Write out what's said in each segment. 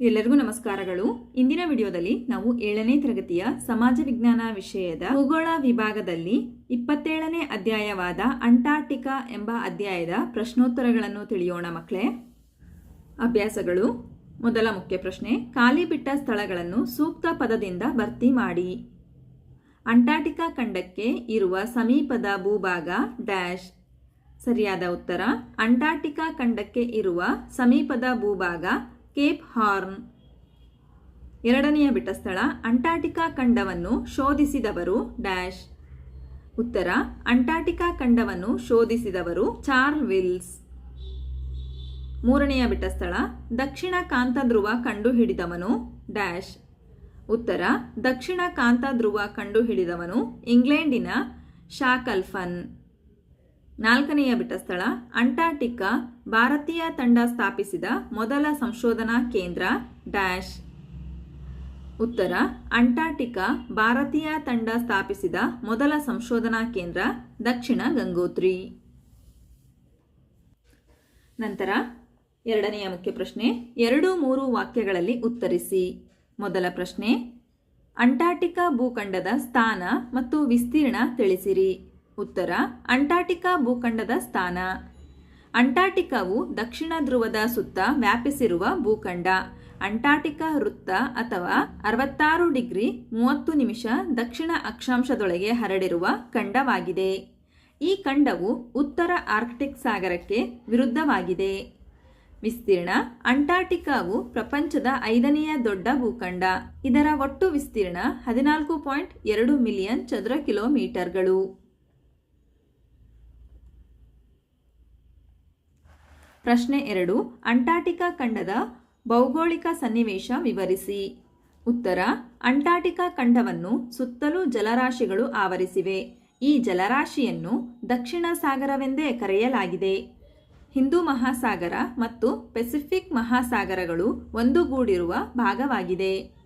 ಎಲ್ಲರಿಗೂ ನಮಸ್ಕಾರಗಳು. ಇಂದಿನ ವಿಡಿಯೋದಲ್ಲಿ ನಾವು ಏಳನೇ ತರಗತಿಯ ಸಮಾಜ ವಿಜ್ಞಾನ ವಿಷಯದ ಭೂಗೋಳ ವಿಭಾಗದಲ್ಲಿ ಇಪ್ಪತ್ತೇಳನೇ ಅಧ್ಯಾಯವಾದ ಅಂಟಾರ್ಟಿಕಾ ಎಂಬ ಅಧ್ಯಾಯದ ಪ್ರಶ್ನೋತ್ತರಗಳನ್ನು ತಿಳಿಯೋಣ ಮಕ್ಕಳೇ ಅಭ್ಯಾಸಗಳು. ಮೊದಲ ಮುಖ್ಯ ಪ್ರಶ್ನೆ ಖಾಲಿ ಬಿಟ್ಟ ಸ್ಥಳಗಳನ್ನು ಸೂಕ್ತ ಪದದಿಂದ ಭರ್ತಿ ಮಾಡಿ. ಅಂಟಾರ್ಟಿಕಾ ಖಂಡಕ್ಕೆ ಇರುವ ಸಮೀಪದ ಭೂಭಾಗ ಡ್ಯಾಶ್. ಸರಿಯಾದ ಉತ್ತರ. ಅಂಟಾರ್ಟಿಕಾ ಖಂಡಕ್ಕೆ ಇರುವ ಸಮೀಪದ ಭೂಭಾಗ ಕೇಪ್ ಹಾರ್ನ್. ಎರಡನೆಯ ಬಿಟ್ಟಸ್ಥಳ ಅಂಟಾರ್ಟಿಕಾ ಖಂಡವನ್ನು ಶೋಧಿಸಿದವರು ಡ್ಯಾಶ್. ಉತ್ತರ, ಅಂಟಾರ್ಟಿಕಾ ಖಂಡವನ್ನು ಶೋಧಿಸಿದವರು ಚಾರ್ಲ್ ವಿಲ್ಸ್. ಮೂರನೆಯ ಬಿಟ್ಟಸ್ಥಳ ದಕ್ಷಿಣ ಕಾಂತಧ್ರುವ ಕಂಡುಹಿಡಿದವನು ಡ್ಯಾಶ್. ಉತ್ತರ, ದಕ್ಷಿಣ ಕಾಂತಧ್ರುವ ಕಂಡುಹಿಡಿದವನು ಇಂಗ್ಲೆಂಡಿನ ಶಾಕಲ್ಫನ್. ನಾಲ್ಕನೆಯ ಬಿಟ್ಟ ಸ್ಥಳ ಅಂಟಾರ್ಟಿಕಾ, ಭಾರತೀಯ ತಂಡ ಸ್ಥಾಪಿಸಿದ ಮೊದಲ ಸಂಶೋಧನಾ ಕೇಂದ್ರ, ಡ್ಯಾಶ್. ಉತ್ತರ, ಅಂಟಾರ್ಟಿಕಾ, ಭಾರತೀಯ ತಂಡ ಸ್ಥಾಪಿಸಿದ ಮೊದಲ ಸಂಶೋಧನಾ ಕೇಂದ್ರ, ದಕ್ಷಿಣ ಗಂಗೋತ್ರಿ. ನಂತರ, ಎರಡನೆಯ ಮುಖ್ಯ ಪ್ರಶ್ನೆ, ಎರಡು ಮೂರು ವಾಕ್ಯಗಳಲ್ಲಿ ಉತ್ತರಿಸಿ. ಮೊದಲ ಪ್ರಶ್ನೆ, ಅಂಟಾರ್ಟಿಕಾ ಭೂಖಂಡದ ಸ್ಥಾನ ಮತ್ತು ವಿಸ್ತೀರ್ಣ ತಿಳಿಸಿರಿ. ಉತ್ತರ, ಅಂಟಾರ್ಟಿಕಾ ಭೂಖಂಡದ ಸ್ಥಾನ. ಅಂಟಾರ್ಟಿಕಾವು ದಕ್ಷಿಣ ಧ್ರುವದ ಸುತ್ತ ವ್ಯಾಪಿಸಿರುವ ಭೂಖಂಡ. ಅಂಟಾರ್ಟಿಕಾ ವೃತ್ತ ಅಥವಾ ಅರವತ್ತಾರು ಡಿಗ್ರಿ ಮೂವತ್ತು ನಿಮಿಷ ದಕ್ಷಿಣ ಅಕ್ಷಾಂಶದೊಳಗೆ ಹರಡಿರುವ ಖಂಡವಾಗಿದೆ. ಈ ಖಂಡವು ಉತ್ತರ ಆರ್ಕ್ಟಿಕ್ ಸಾಗರಕ್ಕೆ ವಿರುದ್ಧವಾಗಿದೆ. ವಿಸ್ತೀರ್ಣ, ಅಂಟಾರ್ಟಿಕಾವು ಪ್ರಪಂಚದ ಐದನೆಯ ದೊಡ್ಡ ಭೂಖಂಡ. ಇದರ ಒಟ್ಟು ವಿಸ್ತೀರ್ಣ ಹದಿನಾಲ್ಕು ಪಾಯಿಂಟ್ ಎರಡು ಮಿಲಿಯನ್ ಚದರ ಕಿಲೋಮೀಟರ್ಗಳು. ಪ್ರಶ್ನೆ ಎರಡು, ಅಂಟಾರ್ಟಿಕಾ ಖಂಡದ ಭೌಗೋಳಿಕ ಸನ್ನಿವೇಶ ವಿವರಿಸಿ. ಉತ್ತರ, ಅಂಟಾರ್ಟಿಕಾ ಖಂಡವನ್ನು ಸುತ್ತಲೂ ಜಲರಾಶಿಗಳು ಆವರಿಸಿವೆ. ಈ ಜಲರಾಶಿಯನ್ನು ದಕ್ಷಿಣ ಸಾಗರವೆಂದೇ ಕರೆಯಲಾಗಿದೆ. ಹಿಂದೂ ಮಹಾಸಾಗರ ಮತ್ತು ಪೆಸಿಫಿಕ್ ಮಹಾಸಾಗರಗಳು ಒಂದುಗೂಡಿರುವ ಭಾಗವಾಗಿದೆ.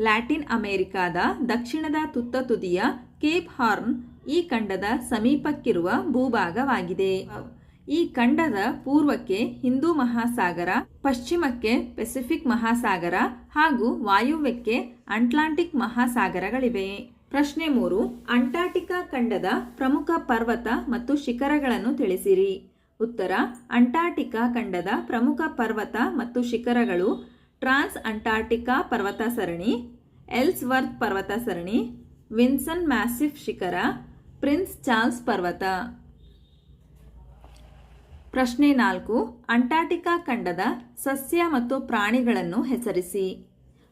ಲ್ಯಾಟಿನ್ ಅಮೆರಿಕಾದ ದಕ್ಷಿಣದ ತುತ್ತ ತುದಿಯ ಕೇಪ್ ಹಾರ್ನ್ ಈ ಖಂಡದ ಸಮೀಪಕ್ಕಿರುವ ಭೂಭಾಗವಾಗಿದೆ. ಈ ಖಂಡದ ಪೂರ್ವಕ್ಕೆ ಹಿಂದೂ ಮಹಾಸಾಗರ, ಪಶ್ಚಿಮಕ್ಕೆ ಪೆಸಿಫಿಕ್ ಮಹಾಸಾಗರ ಹಾಗೂ ವಾಯುವ್ಯಕ್ಕೆ ಅಂಟ್ಲಾಂಟಿಕ್ ಮಹಾಸಾಗರಗಳಿವೆ. ಪ್ರಶ್ನೆ ಮೂರು, ಅಂಟಾರ್ಟಿಕಾ ಖಂಡದ ಪ್ರಮುಖ ಪರ್ವತ ಮತ್ತು ಶಿಖರಗಳನ್ನು ತಿಳಿಸಿರಿ. ಉತ್ತರ, ಅಂಟಾರ್ಟಿಕಾ ಖಂಡದ ಪ್ರಮುಖ ಪರ್ವತ ಮತ್ತು ಶಿಖರಗಳು ಟ್ರಾನ್ಸ್ ಅಂಟಾರ್ಟಿಕಾ ಪರ್ವತ ಸರಣಿ, ಎಲ್ಸ್ವರ್ತ್ ಪರ್ವತ ಸರಣಿ, ವಿನ್ಸನ್ ಮ್ಯಾಸಿಫ್ ಶಿಖರ, ಪ್ರಿನ್ಸ್ ಚಾರ್ಲ್ಸ್ ಪರ್ವತ. ಪ್ರಶ್ನೆ ನಾಲ್ಕು, ಅಂಟಾರ್ಟಿಕಾ ಖಂಡದ ಸಸ್ಯ ಮತ್ತು ಪ್ರಾಣಿಗಳನ್ನು ಹೆಸರಿಸಿ.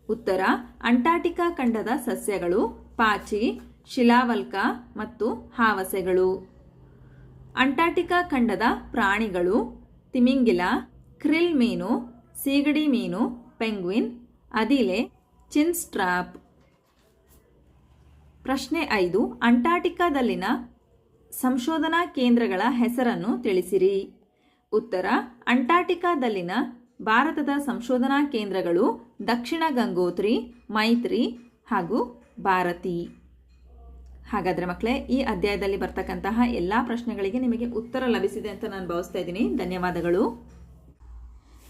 ಉತ್ತರ, ಅಂಟಾರ್ಟಿಕಾ ಖಂಡದ ಸಸ್ಯಗಳು ಪಾಚಿ, ಶಿಲಾವಲ್ಕ ಮತ್ತು ಹಾವಸೆಗಳು. ಅಂಟಾರ್ಟಿಕಾ ಖಂಡದ ಪ್ರಾಣಿಗಳು ತಿಮಿಂಗಿಲ, ಕ್ರಿಲ್ ಮೀನು, ಸೀಗಡಿ ಮೀನು, ಪೆಂಗ್ವಿನ್, ಅದಿಲೆ, ಚಿನ್ಸ್ಟ್ರಾಪ್. ಪ್ರಶ್ನೆ ಐದು, ಅಂಟಾರ್ಟಿಕಾದಲ್ಲಿನ ಸಂಶೋಧನಾ ಕೇಂದ್ರಗಳ ಹೆಸರನ್ನು ತಿಳಿಸಿರಿ. ಉತ್ತರ, ಅಂಟಾರ್ಟಿಕಾದಲ್ಲಿನ ಭಾರತದ ಸಂಶೋಧನಾ ಕೇಂದ್ರಗಳು ದಕ್ಷಿಣ ಗಂಗೋತ್ರಿ, ಮೈತ್ರಿ ಹಾಗೂ ಭಾರತಿ. ಹಾಗಾದರೆ ಮಕ್ಕಳೇ ಈ ಅಧ್ಯಾಯದಲ್ಲಿ ಬರ್ತಕ್ಕಂತಹ ಎಲ್ಲ ಪ್ರಶ್ನೆಗಳಿಗೆ ನಿಮಗೆ ಉತ್ತರ ಲಭಿಸಿದೆ ಅಂತ ನಾನು ಭಾವಿಸ್ತಾ ಇದ್ದೀನಿ. ಧನ್ಯವಾದಗಳು.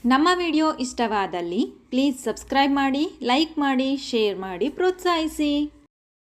ನಮ್ಮ ವಿಡಿಯೋ ಇಷ್ಟವಾದಲ್ಲಿ ಪ್ಲೀಸ್ ಸಬ್ಸ್ಕ್ರೈಬ್ ಮಾಡಿ, ಲೈಕ್ ಮಾಡಿ, ಶೇರ್ ಮಾಡಿ, ಪ್ರೋತ್ಸಾಹಿಸಿ.